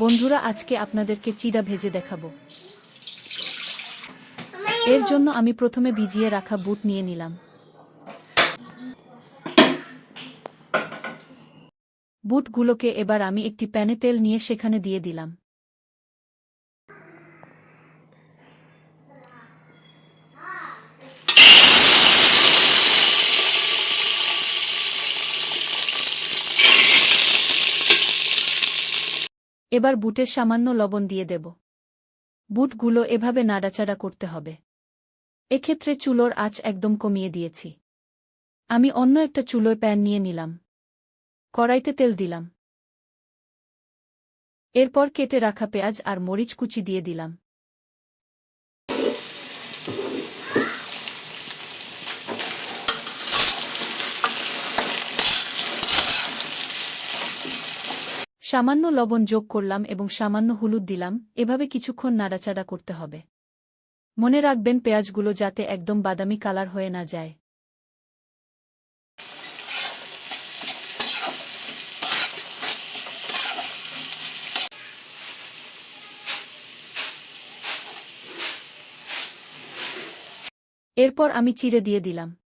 বন্ধুরা আজকে আপনাদেরকে চিড়া ভেজে দেখাবো। এর জন্য আমি প্রথমে ভিজিয়ে রাখা বুট নিয়ে নিলাম। বুটগুলোকে এবার আমি একটি প্যানে তেল নিয়ে সেখানে দিয়ে দিলাম। এবার বুটের সামান্য লবণ দিয়ে দেব। বুটগুলো এভাবে নাড়াচাড়া করতে হবে। এক্ষেত্রে চুলোর আঁচ একদম কমিয়ে দিয়েছি। আমি অন্য একটা চুলোয় প্যান নিয়ে নিলাম। কড়াইতে তেল দিলাম। এরপর কেটে রাখা পেঁয়াজ আর মরিচ কুচি দিয়ে দিলাম। সামান্য লবণ যোগ করলাম এবং সামান্য হলুদ দিলাম, এভাবে কিছুক্ষণ নাড়াচাড়া করতে হবে। মনে রাখবেন পেঁয়াজগুলো যাতে একদম বাদামি কালার হয়ে না যায়। এরপর আমি চিড়ে দিয়ে দিলাম।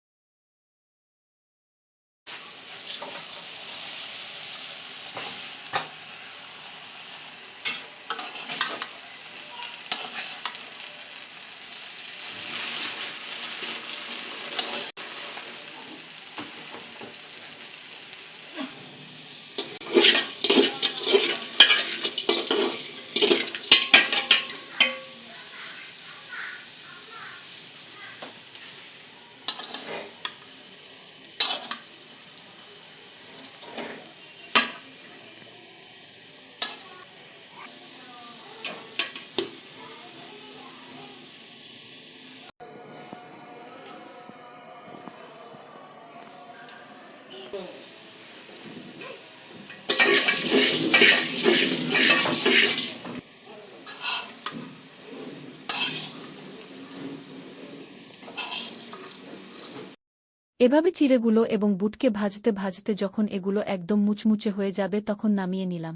এভাবে চিড়েগুলো এবং বুটকে ভাজতে ভাজতে যখন এগুলো একদম মুচমুচে হয়ে যাবে, তখন নামিয়ে নিলাম।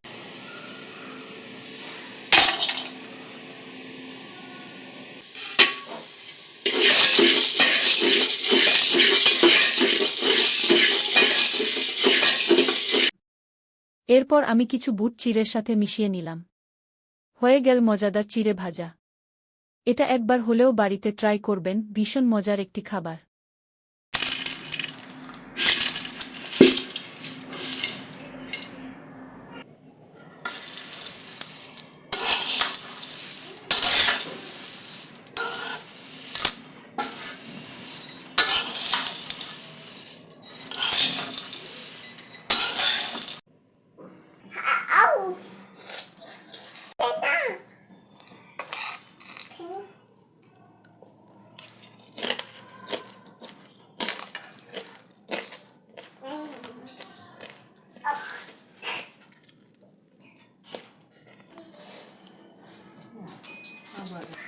এরপর আমি কিছু বুট চিরের সাথে মিশিয়ে নিলাম। হয়ে গেল মজাদার চিড়ে ভাজা। এটা একবার হলেও বাড়িতে ট্রাই করবেন, ভীষণ মজার একটি খাবার।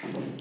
Amen.